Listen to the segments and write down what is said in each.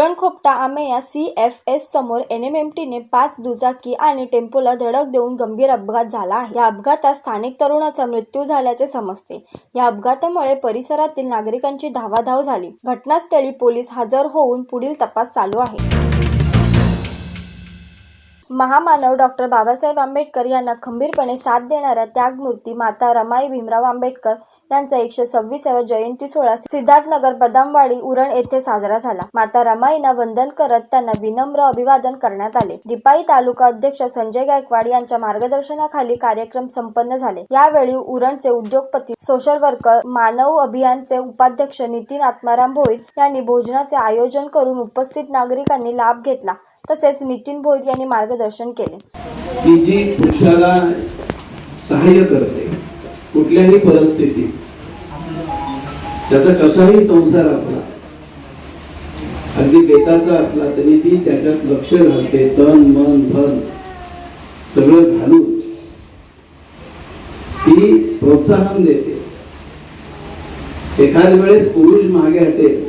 पुरणखोपटा आमेया C F S समोर N M M टीने पाच दुचाकी आणि टेम्पोला धडक देऊन गंभीर अपघात झाला आहे. या अपघातात स्थानिक तरुणाचा मृत्यू झाल्याचे समजते. या अपघातामुळे परिसरातील नागरिकांची धावाधाव झाली. घटनास्थळी पोलीस हजर होऊन पुढील तपास चालू आहे. महामानव डॉक्टर बाबासाहेब आंबेडकर यांना खंबीरपणे साथ देणाऱ्या त्यागमूर्ती माता रमाई भीमराव आंबेडकर यांचा एकशे सव्वीसावा जयंती सोहळा सिद्धार्थनगर बदामवाडी उरण येथे साजरा झाला. माता रमाईंना वंदन करत त्यांना विनम्र अभिवादन करण्यात आले. रिपाई तालुका अध्यक्ष संजय गायकवाड यांच्या मार्गदर्शनाखाली कार्यक्रम संपन्न झाले. यावेळी उरणचे उद्योगपती सोशल वर्कर मानव अभियानचे उपाध्यक्ष नितीन आत्माराम भोईर यांनी भोजनाचे आयोजन करून उपस्थित नागरिकांनी लाभ घेतला. तसेच नितीन भोईर यांनी मार्गदर्शन केले. की जी पुरुषाला सहाय्य करते कुठल्याही परिस्थितीत त्याचा कसाही संसार असला अगदी बेताचा असला तरी ती त्याच्यात लक्ष घालते तन मन धन सगळं घालून. ती प्रोत्साहन देते. एखाद वेळेस पुरुष मागे हटेल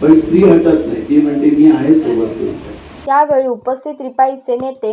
पण स्त्री हटत नाही. ती म्हणते मी आहे सोबत तुमच्या. यावेळी उपस्थित रिपाईचे नेते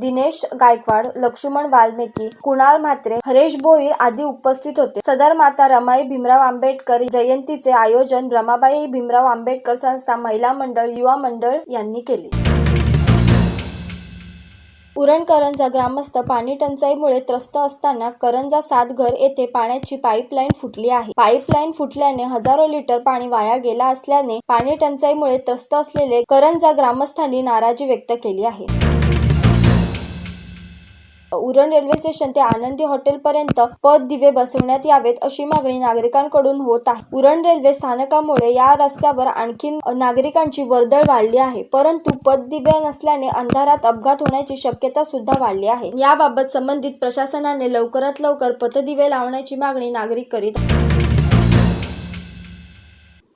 दिनेश गायकवाड लक्ष्मण वाल्मिकी कुणाल म्हात्रे हरेश भोईर आदी उपस्थित होते. सदर माता रमाई भीमराव आंबेडकर जयंतीचे आयोजन रमाबाई भीमराव आंबेडकर संस्था महिला मंडळ युवा मंडळ यांनी केले. उरण करंजा ग्रामस्थ पाणी टंचाईमुळे त्रस्त असताना करंजा सातघर येथे पाण्याची पाईपलाईन फुटली आहे. पाईपलाईन फुटल्याने हजारो लिटर पाणी वाया गेला असल्याने पाणी टंचाईमुळे त्रस्त असलेले करंजा ग्रामस्थांनी नाराजी व्यक्त केली आहे. उरण रेल्वे स्टेशन ते आनंदी हॉटेलपर्यंत पद दिवे बसवण्यात यावेत अशी मागणी नागरिकांकडून होत आहे. उरण रेल्वे स्थानकामुळे या रस्त्यावर आणखीन नागरिकांची वर्दळ वाढली आहे. परंतु पद दिवे नसल्याने अंधारात अपघात होण्याची शक्यता सुद्धा वाढली आहे. याबाबत संबंधित प्रशासनाने लवकरात लवकर पथदिवे लावण्याची मागणी नागरिक करीत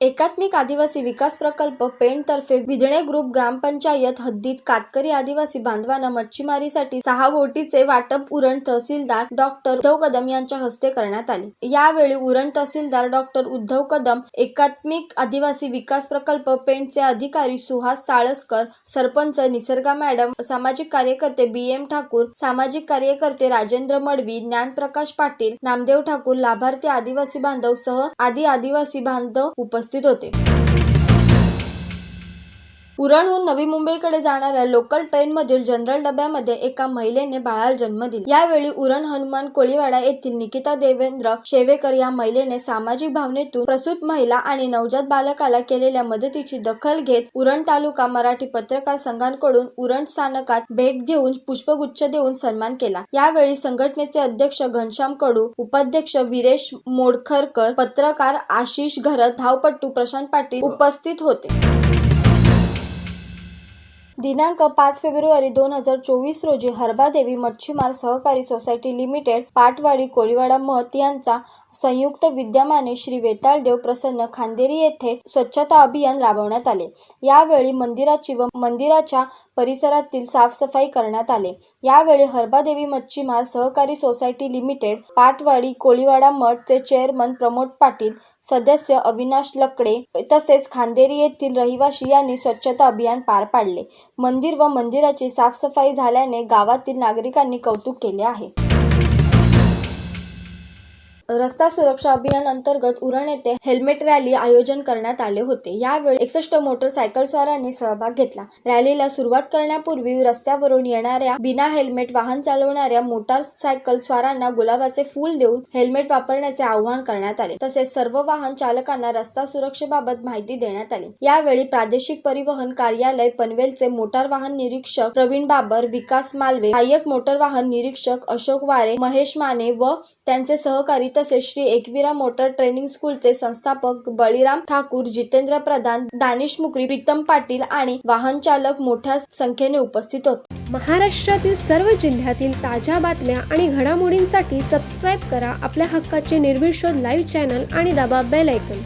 एकात्मिक आदिवासी विकास प्रकल्प पेणतर्फे विदणे ग्रुप ग्रामपंचायत हद्दीत कातकरी आदिवासी बांधवांना मच्छीमारीसाठी सहा बोटीचे वाटप उरण तहसीलदार डॉक्टर उद्धव कदम यांच्या हस्ते करण्यात आले. यावेळी उरण तहसीलदार डॉक्टर उद्धव कदम एकात्मिक आदिवासी विकास प्रकल्प पेणचे अधिकारी सुहास साळसकर सरपंच निसर्गा मॅडम सामाजिक कार्यकर्ते बी एम ठाकूर सामाजिक कार्यकर्ते राजेंद्र मडवी ज्ञानप्रकाश पाटील नामदेव ठाकूर लाभार्थी आदिवासी बांधव सह आदी आदिवासी बांधव उपस्थित उपस्थित होते. उरणहून नवी मुंबईकडे जाणाऱ्या लोकल ट्रेनमधील जनरल डब्यामध्ये एका महिलेने बाळाला जन्म दिला. यावेळी उरण हनुमान कोळीवाडा येथील निकिता देवेंद्र शेवेकर या महिलेने सामाजिक भावनेतून प्रसूत महिला आणि नवजात बालकाला केलेल्या मदतीची दखल घेत उरण तालुका मराठी पत्रकार संघांकडून उरण स्थानकात भेट घेऊन पुष्पगुच्छ देऊन सन्मान केला. यावेळी संघटनेचे अध्यक्ष घनश्याम कडू उपाध्यक्ष विरेश मोडखरकर पत्रकार आशिष घरत धावपट्टू प्रशांत पाटील उपस्थित होते. दिनांक पाच फेब्रुवारी दोन हजार चोवीस रोजी हरबादेवी मच्छीमार सहकारी सोसायटी लिमिटेड पाटवाडी कोळीवाडा मठ यांचा संयुक्त विद्यमाने श्री वेताळदेव प्रसन्न खांदेरी येथे स्वच्छता अभियान राबवण्यात आले. यावेळी मंदिराची व मंदिराच्या परिसरातील साफसफाई करण्यात आले. यावेळी हरबादेवी मच्छीमार सहकारी सोसायटी लिमिटेड पाटवाडी कोळीवाडा मठचे चेअरमन प्रमोद पाटील सदस्य अविनाश लकडे तसेच खांदेरी येथील रहिवासी यांनी स्वच्छता अभियान पार पाडले. मंदिर व मंदिराची साफसफाई झाल्याने गावातील नागरिकांनी कौतुक केले आहे. रस्ता सुरक्षा अभियान अंतर्गत उरण येथे हेल्मेट रॅली आयोजन करण्यात आले होते. यावेळी एकसष्ट मोटरसायकल स्वारांनी सहभाग घेतला. रॅलीला सुरुवात करण्यापूर्वी रस्त्यावरून येणाऱ्या बिना हेल्मेट वाहन चालवणाऱ्या मोटारसायकल स्वारांना गुलाबाचे फूल देऊन हेल्मेट वापरण्याचे आवाहन करण्यात आले. तसेच सर्व वाहन चालकांना रस्ता सुरक्षेबाबत माहिती देण्यात आली. यावेळी प्रादेशिक परिवहन कार्यालय पनवेलचे मोटार वाहन निरीक्षक प्रवीण बाबर विकास मालवे सहाय्यक मोटर वाहन निरीक्षक अशोक वारे महेश माने व त्यांचे सहकारी तसेच श्री एकविरा मोटर ट्रेनिंग स्कूलचे संस्थापक बळीराम ठाकूर जितेंद्र प्रधान दानिश मुकरी प्रीतम पाटील आणि वाहन चालक मोठ्या संख्येने उपस्थित होते. महाराष्ट्रातील सर्व जिल्ह्यातील ताज्या बातम्या आणि घडामोडींसाठी सबस्क्राईब करा आपल्या हक्काचे निर्भीड शोध लाईव्ह चॅनल आणि दाबा बेल ऐकन